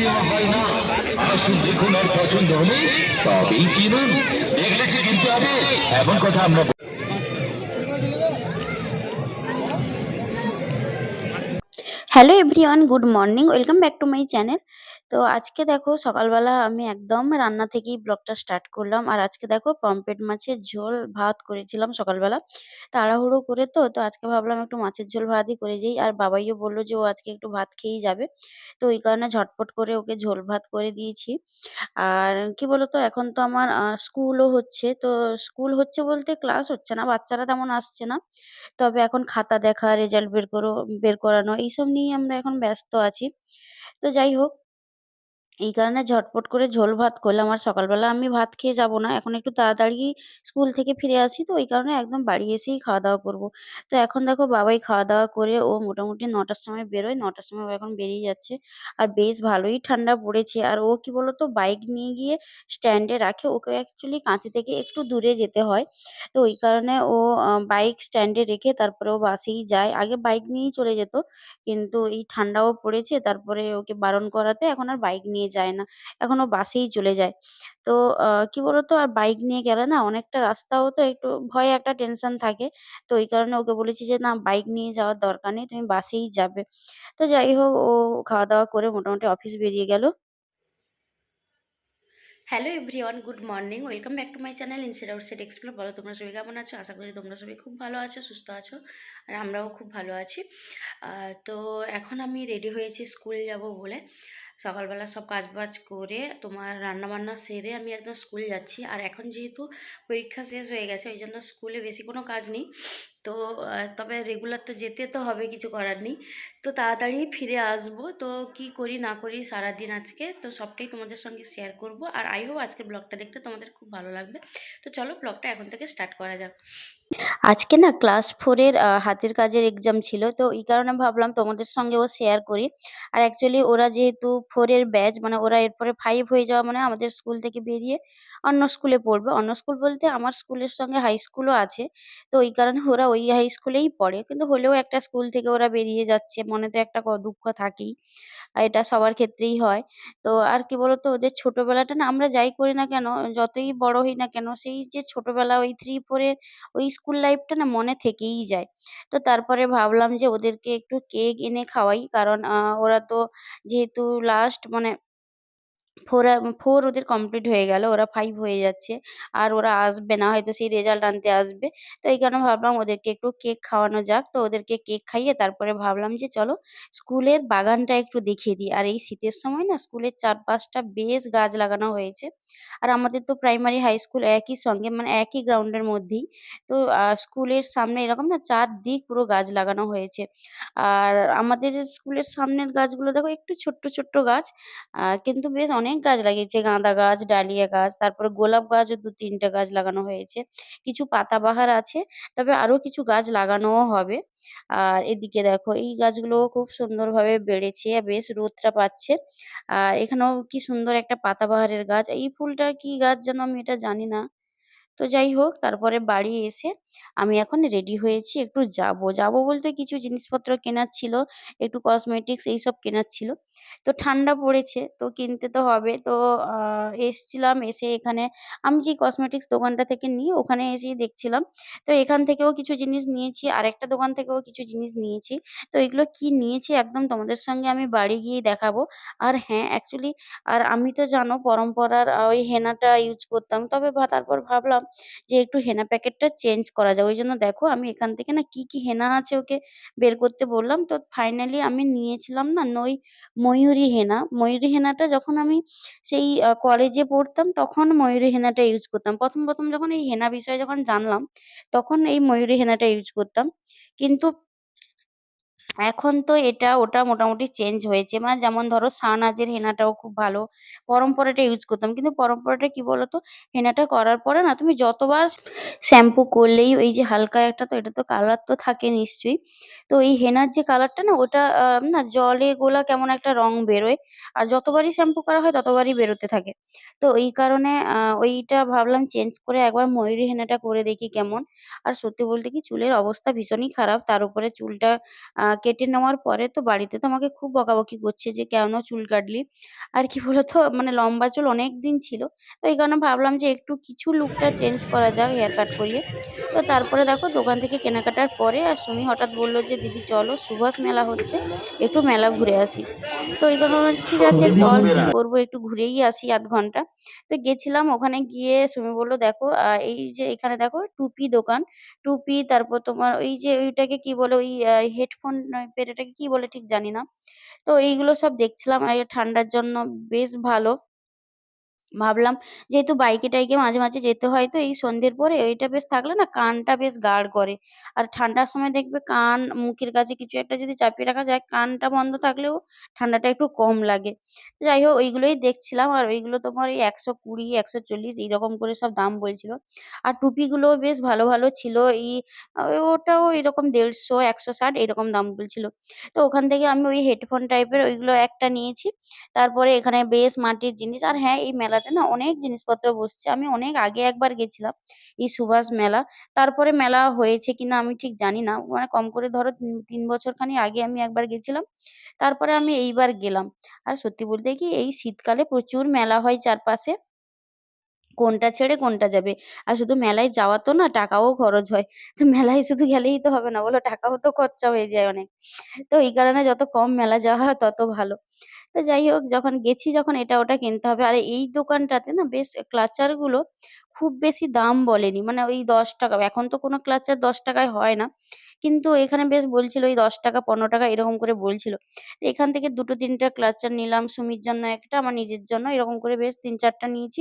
নেওয়া হয় না। আসুন দেখুন আর পছন্দ হলে তবেই কিনুন। দেখলে যে কিনতে হবে? এমন কথা আমরা hello everyone good morning welcome back to my channel তো আজকে দেখো সকালবেলা আমি একদম রান্না থেকেই ব্লগটা স্টার্ট করলাম। আর আজকে দেখো পমফ্রেট মাছের ঝোল ভাত করেছিলাম সকালবেলা তাড়াহুড়ো করে তো তো আজকে ভাবলাম একটু মাছের ঝোল ভাতই করে যাই আর বাবাইও বলল যে ও আজকে একটু ভাত খেয়েই যাবে। তো ওই কারণে ঝটপট করে ওকে ঝোল ভাত করে দিয়েছি। আর কি বলতো এখন তো আমার স্কুলও হচ্ছে। তো স্কুল হচ্ছে বলতে ক্লাস হচ্ছে না বাচ্চারা তেমন আসছে না। তবে এখন খাতা দেখা, রেজাল্ট বের করো বের করানো এইসব নিয়েই আমরা এখন ব্যস্ত আছি। তো যাই হোক এই কারণে ঝটপট করে ঝোল ভাত করলাম। আর সকালবেলা আমি ভাত খেয়ে যাব না। এখন একটু তাড়াতাড়ি স্কুল থেকে ফিরে আসি তো, ওই কারণে একদম বাড়ি এসেই খাওয়া-দাওয়া করব। তো এখন দেখো বাবাই খাওয়া-দাওয়া করে ও মোটামুটি নটার সময় বেরোয়। নটার সময় এখন বেরিয়ে যাচ্ছে। আর বেশ ভালোই ঠান্ডা পড়েছে। আর ও কি বলতো, বাইক নিয়ে গিয়ে স্ট্যান্ডে রাখে। ওকে অ্যাকচুয়ালি কাঁথি থেকে একটু দূরে যেতে হয়। তো ওই কারণে ও বাইক স্ট্যান্ডে রেখে তারপরে ও বাসেই যায়। আগে বাইক নিয়েই চলে যেত। কিন্তু এই ঠান্ডাও পড়েছে তারপরে ওকে বারণ করাতে এখন আর বাইক নিয়ে যায় না। এখন বাসেই চলে যায়। তো কি বলতো আর বাইক নিয়ে গেলে না অনেকটা রাস্তাও তো একটু ভয়ে একটা টেনশন থাকে। তো ওই কারণে ওকে বলেছি যে, "না বাইক নিয়ে যাওয়ার দরকার নেই। তুমি বাসেই যাবে।" তো যাই হোক ও খাওয়া-দাওয়া করে মোটামুটি অফিস বেরিয়ে গেল। Hello everyone good morning welcome back to my channel inside outside explore বলো তোমরা সবাই কেমন আছো আশা করি তোমরা সবাই খুব ভালো আছো সুস্থ আছো আর আমরাও খুব ভালো আছি তো এখন আমি রেডি হয়েছি স্কুল যাব বলে সকালবেলা সব কাজ বাজ করে তোমার রান্নাবান্না সেরে আমি একদম স্কুল যাচ্ছি। আর এখন যেহেতু পরীক্ষা শেষ হয়ে গেছে, ওই জন্য স্কুলে বেশি কোনো কাজ নেই। তো তবে রেগুলার তো যেতে তো হবে, কিছু করার নেই। তো তাড়াতাড়ি ফিরে আসব। তো কি করি, না করি সারাদিন আজকে, তো সবটাই তোমাদের সঙ্গে শেয়ার করব। আর আই হোপ আজকের ব্লগটা দেখতে তোমাদের খুব ভালো লাগবে। তো চলো ব্লগটা এখন থেকে স্টার্ট করা যাক। আজকে না ক্লাস ফোরের হাতের কাজের এক্সাম ছিল। তো এই কারণে ভাবলাম তোমাদের সঙ্গেও শেয়ার করি। আর অ্যাকচুয়ালি ওরা যেহেতু ফোরের ব্যাচ মানে ওরা এরপরে ফাইভ হয়ে যাওয়া মানে আমাদের স্কুল থেকে বেরিয়ে অন্য স্কুলে পড়বে। অন্য স্কুল বলতে আমার স্কুলের সঙ্গে হাই স্কুলও আছে। তো এই কারণে ওরা ওই হাই স্কুলেই পড়ে। কিন্তু হলেও একটা স্কুল থেকে ওরা বেরিয়ে যাচ্ছে, মনে তো একটা দুঃখ থাকেই। এটা সবার ক্ষেত্রেই হয়। তো আর কি বলতো, ওদের ছোটবেলাটা না আমরা যাই করি না কেন, যতই বড় হই না কেন, সেই যে ছোটবেলা ওই থ্রি ফোরের ওই স্কুল লাইফটা না মনে থেকেই যায়। তো তারপরে ভাবলাম যে ওদেরকে একটু কেক এনে খাওয়াই। কারণ ওরা তো যেহেতু লাস্ট মানে ফোর আ 4 ওদের কমপ্লিট হয়ে গেল। ওরা 5 হয়ে যাচ্ছে। আর ওরা আসবে না হয়তো সেই রেজাল্ট আনতে আসবে। তো এই কারণে ভাবলাম ওদেরকে একটু কেক খাওয়ানো যাক। তো ওদেরকে কেক খাইয়ে তারপরে ভাবলাম যে চলো স্কুলের বাগানটা একটু দেখিয়ে দিই। আর এই শীতের সময় না স্কুলের চারপাশটা বেশ গাছ লাগানো হয়েছে। আর আমাদের তো প্রাইমারি হাই স্কুল একই সঙ্গে মানে একই গ্রাউন্ডের মধ্যেই। তো স্কুলের সামনে এরকম না চারদিক পুরো গাছ লাগানো হয়েছে। আর আমাদের স্কুলের সামনের গাছগুলো দেখো একটু ছোট্ট, ছোট্ট গাছ। আর কিন্তু বেশ অনেক গাছ লাগিয়েছে। গাঁদা গাছ, ডালিয়া গাছ, তারপরে গোলাপ গাছও ২-৩ টে গাছ লাগানো হয়েছে। কিছু পাতাবাহার আছে। তবে আরও কিছু গাছ লাগানোও হবে। আর এদিকে দেখো এই গাছগুলোও খুব সুন্দর ভাবে বেড়েছে। বেশ রোদটা পাচ্ছে। আর এখানেও কি সুন্দর একটা পাতাবাহারের গাছ। এই ফুলটা কি গাছ যেন আমি এটা জানি না। তো যাই হোক তারপরে বাড়ি এসে আমি এখন রেডি হয়েছি একটু যাব যাব বলতে কিছু জিনিসপত্র কেনার ছিল, একটু কসমেটিক্স এইসব কেনার ছিল। তো ঠান্ডা পড়েছে তো কিনতে তো হবে। তো এসছিলাম এসে এখানে আমি যে কসমেটিক্স দোকানটা থেকে নিই ওখানে এসেই দেখছিলাম। তো এখান থেকেও কিছু জিনিস নিয়েছি, আরেকটা দোকান থেকেও কিছু জিনিস নিয়েছি। তো এগুলো কি নিয়েছি একদম তোমাদের সঙ্গে আমি বাড়ি গিয়েই দেখাবো। আর হ্যাঁ, অ্যাকচুয়ালি আর আমি তো জানো পরম্পরার ওই হেনাটা ইউজ করতাম। তবে তারপর ভাবলাম যে একটু হেনা প্যাকেটটা চেঞ্জ করা যায়। ওই জন্য দেখো আমি এখান থেকে না কি, কি হেনা আছে ওকে বের করতে বললাম। তো ফাইনালি আমি নিয়েছিলাম না নই ময়ূরী হেনা। ময়ূরী হেনাটা যখন আমি সেই কলেজে পড়তাম তখন ময়ূরী হেনাটা ইউজ করতাম। ১ম, ১ম যখন এই হেনা বিষয়ে যখন জানলাম তখন এই ময়ূরী হেনাটা ইউজ করতাম। কিন্তু এখন তো এটা, ওটা মোটামুটি চেঞ্জ হয়েছে। মানে যেমন ধরো শাহনাজের হেনাটাও খুব ভালো। পরম্পরাটা ইউজ করতাম। কিন্তু পরম্পরাটা কি বলতো? হেনাটা করার পরে না, তুমি যতবার শ্যাম্পু করলেই ওই যে হালকা একটা তো, এটা তো কালার তো থাকে নিশ্চয়ই। তো এই হেনার যে কালারটা না, ওটা না জলে গোলা কেমন একটা রং বেরোয়। আর যতবারই শ্যাম্পু করা হয়, ততবারই বেরোতে থাকে। তো এই কারণে ওইটা ভাবলাম চেঞ্জ করে একবার ময়ূরী হেনাটা করে দেখি কেমন। আর সত্যি বলতে কি, চুলের অবস্থা ভীষণই খারাপ। তার উপরে চুলটা কেটে নেওয়ার পরে তো বাড়িতে তো আমাকে খুব বকাবকি করছে যে, "কেন চুল কাটলি?" আর কি বলতো মানে লম্বা চুল অনেক দিন ছিল। তো এই কারণে ভাবলাম যে একটু কিছু লুকটা চেঞ্জ করা যাক হেয়ার কাট করিয়ে। তো তারপরে দেখো দোকান থেকে কেনাকাটার পরে আর সুমি হঠাৎ বলল যে, "দিদি চলো সুভাষ মেলা হচ্ছে, একটু মেলা ঘুরে আসি।" তো এই কারণে "ঠিক আছে চল কি করব একটু ঘুরেই আসি আধ ঘণ্টা।" তো গেছিলাম ওখানে গিয়ে সুমি বলল "দেখো এই যে এখানে দেখো টুপি দোকান। টুপি তারপর তোমার ওই যে ওইটাকে কি বলে ওই আ হেডফোন পেটে এটাকে কি বলে ঠিক জানি না। তো এইগুলো সব দেখছিলাম আর ঠান্ডার জন্য বেশ ভালো। ভাবলাম যেহেতু বাইকে টাইকে মাঝে, মাঝে যেতে হয় তো এই সন্ধ্যের পরে ওইটা বেশ থাকলে না কানটা বেশ গার্ড করে। আর ঠান্ডার সময় দেখবে কান, মুখের কাছে কিছু একটা যদি চাপিয়ে রাখা যায়, কানটা বন্ধ থাকলেও ঠান্ডাটা একটু কম লাগে। যাই হোক ওইগুলোই দেখছিলাম আর ওইগুলো তোমার ওই ১২০, ১৪০ এইরকম করে সব দাম বলছিল। আর টুপিগুলোও বেশ ভালো, ভালো ছিল। এই ওটাও এরকম ১৫০, ১৬০ এরকম দাম বলছিল। তো ওখান থেকে আমি ওই হেডফোন টাইপের ওইগুলো একটা নিয়েছি। তারপরে এখানে বেশ মাটির জিনিস আর হ্যাঁ, এই মেলাতে না অনেক জিনিসপত্র বসছে। আমি অনেক আগে একবার গেছিলাম এই সুভাষ মেলা। তারপরে মেলা হয়েছে কিনা আমি ঠিক জানি না। মানে কম করে ধরো ৩ ৩ বছরখানি আগে আমি একবার গেছিলাম। তারপরে আমি এইবার গেলাম। আর সত্যি বলতে কি এই শীতকালে প্রচুর মেলা হয় চারপাশে। কোনটা ছেড়ে কোনটা যাবে। আর শুধু মেলায় যাওয়া তো না, টাকাও খরচ হয়। তো মেলায় শুধু গেলেই তো হবে না বলো? টাকাও তো খরচা হয়ে যায় অনেক। তো এই কারণে যত কম মেলা যাওয়া হয় তত ভালো। তো যাই হোক, যখন গেছি যখন এটা ওটা কিনতে হবে। আর এই দোকানটাতে না বেশ ক্লাচারগুলো খুব বেশি দাম বলেনি। মানে ওই ৳১০ এখন তো কোনো ক্লাচার দশ টাকায় হয় না। কিন্তু এখানে বেশ বলছিল ওই ৳১০ ৳১৫ এরকম করে বলছিল। এখান থেকে ২ টো ৩ টা ক্লাচার নিলাম। সুমির জন্য একটা, আমার নিজের জন্য এরকম করে বেশ ৩-৪ টা নিয়েছি।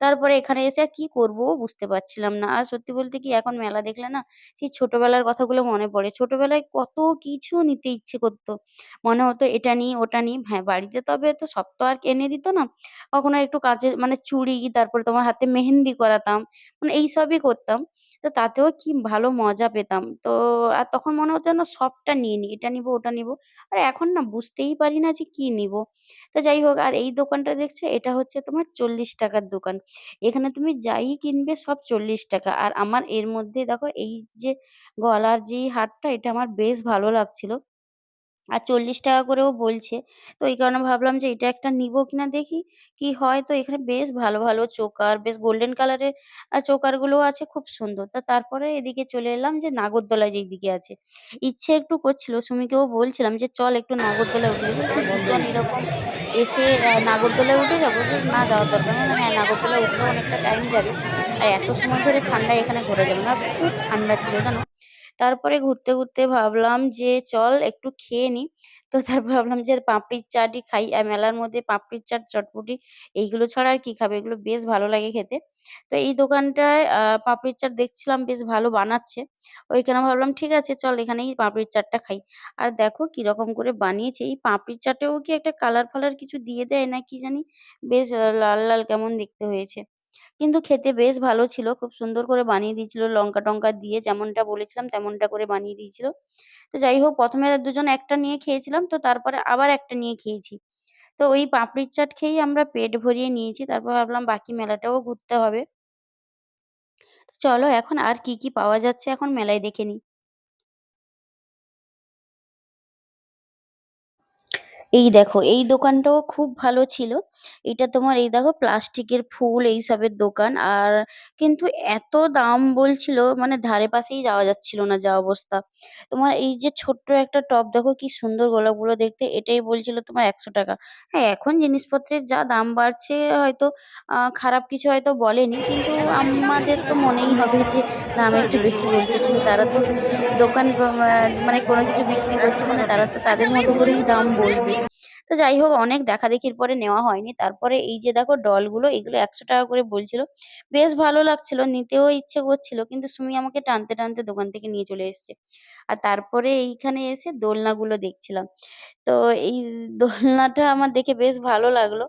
তারপরে এখানে এসে আর কি করব বুঝতে পারছিলাম না। আর সত্যি বলতে কি এখন মেলা দেখলে না সেই ছোটবেলার কথাগুলো মনে পড়ে। ছোটবেলায় কত কিছু নিতে ইচ্ছে করতো মনে হতো এটা নিই, ওটা নিই। হ্যাঁ, বাড়িতে তবে তো সব তো আর এনে দিত না। কখনো একটু কাঁচের মানে চুড়ি, তারপরে তোমার হাতে মেহেন্দি করাতাম। মানে এইসবই করতাম। তো তাতেও কি ভালো মজা পেতাম। তো আর তখন মনে হতো যেন সবটা নিয়ে নিই। এটা নিবো, ওটা নিবো। আর এখন না বুঝতেই পারি না যে কি নিবো। তো যাই হোক আর এই দোকানটা দেখছ এটা হচ্ছে তোমার চল্লিশ টাকার দোকান। এখানে তুমি যাই কিনবে সব ৳৪০ আর আমার এর মধ্যে দেখো এই যে গলার যে হারটা এটা আমার বেশ ভালো লাগছিল। আর ৳৪০ করেও বলছে। তো এই কারণে ভাবলাম যে এটা একটা নিবো কিনা দেখি কি হয়। তো এখানে বেশ ভালো, ভালো চোকার বেশ গোল্ডেন কালারের আ চোকারগুলোও আছে খুব সুন্দর। তো তারপরে এদিকে চলে এলাম যে নাগরদোলায় যেইদিকে আছে। ইচ্ছে একটু করছিল সুমিকেও বলছিলাম যে, "চল একটু নাগরদোলায় উঠে যাই।" বলছে, "দুজন এরকম এসে নাগরদোলায় উঠে যাব?" বলছি, "না যাওয়ার দরকার নেই।" "হ্যাঁ, নাগরদোলায় উঠলেও অনেকটা টাইম যাবে। আর এত সময় ধরে ঠান্ডায় এখানে ঘোরা যাবে না।" খুব ঠান্ডা ছিল জানো? তারপরে ঘুরতে, ঘুরতে ভাবলাম যে চল একটু খেয়ে নিই। তো তারপর ভাবলাম যে পাপড়ির চাটই খাই। আর মেলার মধ্যে পাপড়ির চাট, চটপটি এইগুলো ছাড়া আর কি খাবে? এগুলো বেশ ভালো লাগে খেতে। তো এই দোকানটায় আ পাপড়ির চাট দেখছিলাম বেশ ভালো বানাচ্ছে। ওইখানে ভাবলাম ঠিক আছে চল এখানেই পাপড়ির চাটটা খাই। আর দেখো কীরকম করে বানিয়েছে। এই পাপড়ির চাটেও কি একটা কালার-ফালার কিছু দিয়ে দেয় না কি জানি? বেশ লাল, লাল কেমন দেখতে হয়েছে। কিন্তু খেতে বেশ ভালো ছিল। খুব সুন্দর করে বানিয়ে দিয়েছিল লঙ্কা-টঙ্কা দিয়ে যেমনটা বলেছিলাম তেমনটা করে বানিয়ে দিয়েছিল। তো যাই হোক ১ম এ দুজন একটা নিয়ে খেয়েছিলাম তো তারপরে আবার একটা নিয়ে খেয়েছি। তো ওই পাপড়ির চাট খেয়েই আমরা পেট ভরিয়ে নিয়েছি। তারপর ভাবলাম বাকি মেলাটাও ঘুরতে হবে। চলো এখন আর কি, কি পাওয়া যাচ্ছে এখন মেলায় দেখে নিই। এই দেখো এই দোকানটাও খুব ভালো ছিল। এটা তোমার এই দেখো প্লাস্টিকের ফুল এইসবের দোকান। আর কিন্তু এত দাম বলছিল মানে ধারে পাশেই যাওয়া যাচ্ছিল না যা অবস্থা। তোমার এই যে ছোট্ট একটা টব দেখো কি সুন্দর গোলাপগুলো দেখতে এটাই বলছিল তোমার ৳১০০ হ্যাঁ, এখন জিনিসপত্রের যা দাম বাড়ছে হয়তো খারাপ কিছু হয়তো বলেনি। কিন্তু আমাদের তো মনেই হবে যে দাম একটু বেশি বলছে। কিন্তু তারা তো দোকান মানে কোনো কিছু বিক্রি করছে মানে তারা তো তাদের মতো করেই দাম বলবে। তো যাই হোক অনেক দেখাদেখির পরে নেওয়া হয়নি। তারপরে এই যে দেখো ডলগুলো এগুলো ৳১০০ করে বলছিল। বেশ ভালো লাগছিল, নিতেও ইচ্ছে করছিল। কিন্তু সুমি আমাকে টানতে, টানতে দোকান থেকে নিয়ে চলে এসছে। আর তারপরে এইখানে এসে দোলনাগুলো দেখছিলাম। তো এই দোলনাটা আমার দেখে বেশ ভালো লাগল।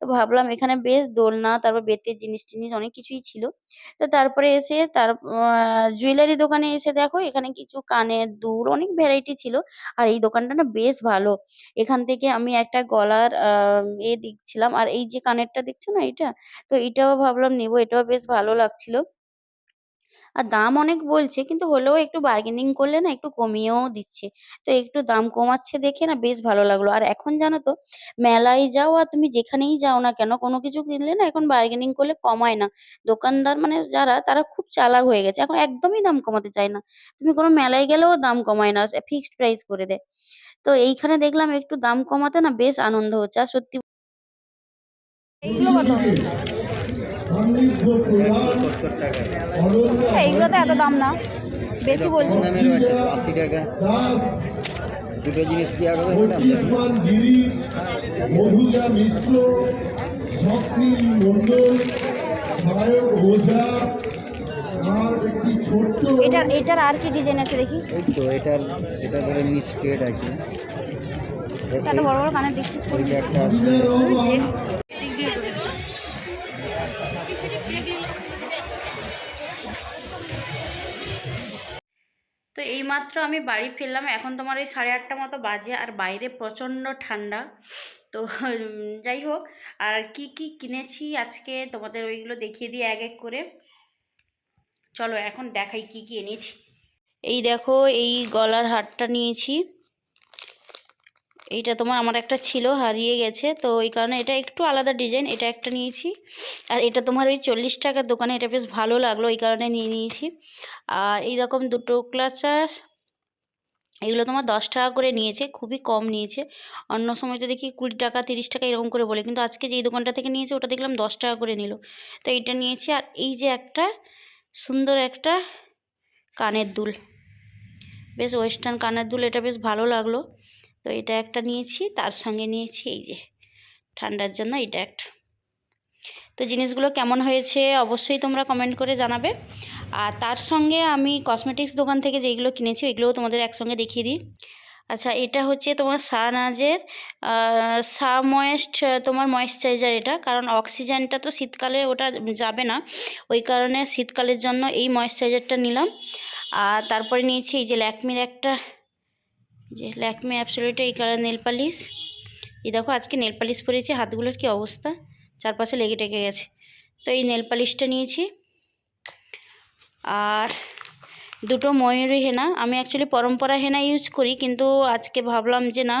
তো ভাবলাম এখানে বেশ দোলনা, তারপর বেতের জিনিস-টিনিস অনেক কিছুই ছিল। তো তারপরে এসে তার জুয়েলারি দোকানে এসে দেখো এখানে কিছু কানের দুল অনেক ভ্যারাইটি ছিল। আর এই দোকানটা না বেশ ভালো। এখান থেকে আমি একটা গলার আ এ দেখছিলাম। আর এই যে কানেরটা দেখছ না এটা তো এটাও ভাবলাম নেব। এটাও বেশ ভালো লাগছিল। আর দাম অনেক বলছে, কিন্তু হলেও একটু বার্গেনিং করলে না একটু কমিয়েও দিচ্ছে তো একটু দাম কমাচ্ছে দেখে না বেশ ভালো লাগল আর এখন জানো তো, মেলায় যাও আর তুমি যেখানেই যাও না কেন, কোনো কিছু কিনলে না এখন বার্গেনিং করলে কমায় না দোকানদার মানে যারা, তারা খুব চালাক হয়ে গেছে এখন একদমই দাম কমাতে চায় না তুমি কোনো মেলায় গেলেও দাম কমায় না ফিক্সড প্রাইস করে দেয় তো এইখানে দেখলাম একটু দাম কমাতে না বেশ আনন্দ হচ্ছে। আর সত্যি এইগুলো কত? এইগুলো তো এত দাম না। বেশি বলছো। আশি টাকা। দুটো জিনিস কি মধুজা মিশ্র স্বপ্নীল মণ্ডল সায়ক ওঝা এটার এটার আর কি ডিজাইন আছে দেখি? এই তো এটার এটা ধরে নি স্টেট আছে। এ- এত বড় বড় কানের দেখছিস তো? একটা আছে। তো এইমাত্র আমি বাড়ি ফিরলাম। এখন তোমার এই সাড়ে আটটা মতো বাজে আর বাইরে প্রচণ্ড ঠান্ডা। তো যাই হোক আর কি কি কিনেছি আজকে তোমাদের ওইগুলো দেখিয়ে দিই এক এক করে। চলো এখন দেখাই কি কি এনেছি। এই দেখো, এই গলার হারটা নিয়েছি। এইটা তোমার, আমার একটা ছিল, হারিয়ে গেছে। তো ওই কারণে এটা একটু আলাদা ডিজাইন এটা একটা নিয়েছি। আর এটা তোমার ওই চল্লিশ টাকার দোকানে, এটা বেশ ভালো লাগল ওই কারণে নিয়ে নিয়েছি। আর এইরকম দুটো ক্লাচার এগুলো তোমার দশ টাকা করে নিয়েছে, খুবই কম নিয়েছে। অন্য সময় তো দেখি কুড়ি টাকা, তিরিশ টাকা এরকম করে বলে, কিন্তু আজকে যেই দোকানটা থেকে নিয়েছে, ওটা দেখলাম দশ টাকা করে নিল। তো এইটা নিয়েছি, আর এই যে একটা সুন্দর একটা কানের দুল। বেশ ওয়েস্টার্ন কানের দুল, এটা বেশ ভালো লাগল। তো এটা একটা নিয়েছি, তার সঙ্গে নিয়েছি এই যে, ঠান্ডার জন্য এটা একটা। তো জিনিসগুলো কেমন হয়েছে অবশ্যই তোমরা কমেন্ট করে জানাবে। আর তার সঙ্গে আমি কসমেটিক্স দোকান থেকে যেইগুলো কিনেছি, ওইগুলোও তোমাদের একসঙ্গে দেখিয়ে দিই। আচ্ছা এটা হচ্ছে তোমার সানাজের সা ময়েস্ট, তোমার ময়েশ্চারাইজার এটা, কারণ অক্সিজেনটা তো শীতকালে ওটা যাবে না। ওই কারণে শীতকালের জন্য এই ময়েশ্চারাইজারটা নিলাম। আর তারপরে নিয়েছি এই যে ল্যাকমির একটা যে ল্যাকমি অ্যাবসোলিউট, এই কালার নেল পালিশ। এই দেখো, আজকে নেল পালিশ পরেছি, হাতগুলোর কি অবস্থা? চারপাশে লেগে টেগে গেছে। তো এই নেল পালিশটা নিয়েছি। আর দুটো ময়ূরী হেনা। আমি অ্যাকচুয়ালি পরম্পরা হেনা ইউজ করি, কিন্তু আজকে ভাবলাম যে না,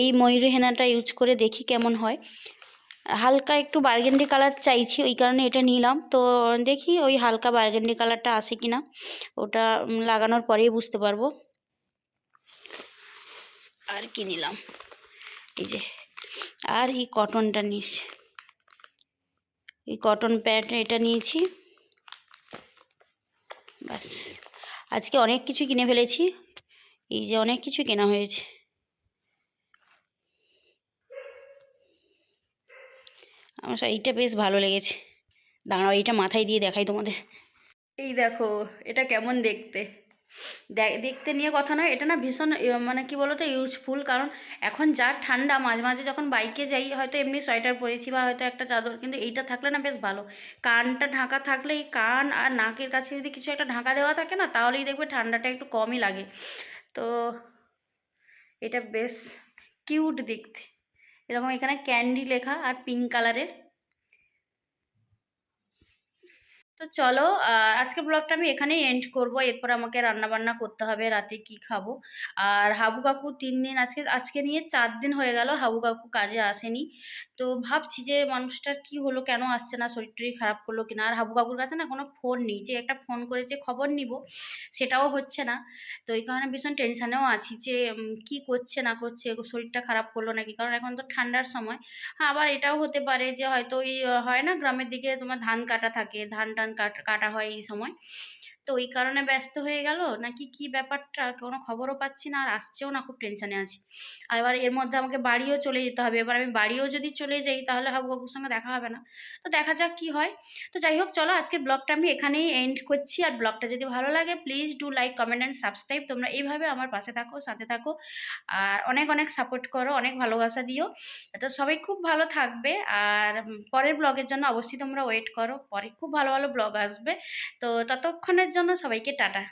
এই ময়ূরী হেনাটা ইউজ করে দেখি কেমন হয়। হালকা একটু বার্গেন্ডি কালার চাইছি, ওই কারণে এটা নিলাম। তো দেখি ওই হালকা বার্গেন্ডি কালারটা আসে কি না ওটা লাগানোর পরেই বুঝতে পারব। আর কি নিলাম? এই যে, আর এই কটনটা নিয়েছি এই কটন প্যান্ট এটা নিয়েছি। ব্যাস। আজকে অনেক কিছু কিনে ফেলেছি। এই যে অনেক কিছু কেনা হয়েছে। আমার শাড়িটা বেশ ভালো লেগেছে। দাঁড়াও, এইটা মাথায় দিয়ে দেখাই তোমাদের। এই দেখো, এটা কেমন দেখতে? দেখতে নিয়ে কথা নয়, এটা না ভীষণ মানে কি বলতো ইউজফুল কারণ এখন যা ঠান্ডা, মাঝে মাঝে যখন বাইকে যাই, হয়তো এমনি সোয়েটার পরেছি বা হয়তো একটা চাদর, কিন্তু এইটা থাকলে না বেশ ভালো। কানটা ঢাকা থাকলে এই কান আর নাকের কাছে যদি কিছু একটা ঢাকা দেওয়া থাকে না, তাহলেই দেখবে ঠান্ডাটা একটু কমই লাগে। তো এটা বেশ কিউট দেখতে। এরকম এখানে ক্যান্ডি লেখা আর পিঙ্ক কালারের তো চলো আজকে ব্লগটা আমি এখানেই এন্ড করব। এরপর আমাকে রান্না বান্না করতে হবে, রাতে কি খাব। আর হাবু কাকু তিন দিন, আজকে আজকে নিয়ে চার দিন হয়ে গেল হাবু কাকু কাজে আসেনি। তো ভাবছি যে মানুষটার কি হলো, কেন আসছে না শরীর খারাপ করল কিনা? আর হাবু কাকুর কাছে না কোনো ফোন নেই। যে একটা ফোন করে যে খবর নিব, সেটাও হচ্ছে না। তো এই কারণে ভীষণ টেনশানেও আছি যে কি করছে, না করছে, শরীরটা খারাপ করল নাকি? কারণ এখন তো ঠান্ডার সময়। হ্যাঁ আবার এটাও হতে পারে যে হয়তো ওই, হয় না, গ্রামের দিকে তোমার ধান কাটা থাকে। ধান টান কাট- কাটা হয় এই সময়। তো ওই কারণে ব্যস্ত হয়ে গেল। নাকি কি ব্যাপারটা? কোনো খবরও পাচ্ছি না, আর আসছেও না, খুব টেনশানে আছি। আর এবার এর মধ্যে আমাকে বাড়িও চলে যেতে হবে। এবার আমি বাড়িও যদি চলে যাই, তাহলে হাবু বাবুর সঙ্গে দেখা হবে না। তো দেখা যাক কি হয়। তো যাই হোক, চলো আজকে ব্লগটা আমি এখানেই এন্ড করছি। আর ব্লগটা যদি ভালো লাগে please do like comment and subscribe তোমরা এইভাবে আমার পাশে থাকো, সাথে থাকো। আর অনেক অনেক সাপোর্ট করো, অনেক ভালোবাসা দিও। তো সবাই খুব ভালো থাকবে। আর পরের ব্লগের জন্য অবশ্যই তোমরা ওয়েট করো। পরে খুব ভালো ভালো ব্লগ আসবে। তো ততক্ষণের জন্য সবাইকে টাটা।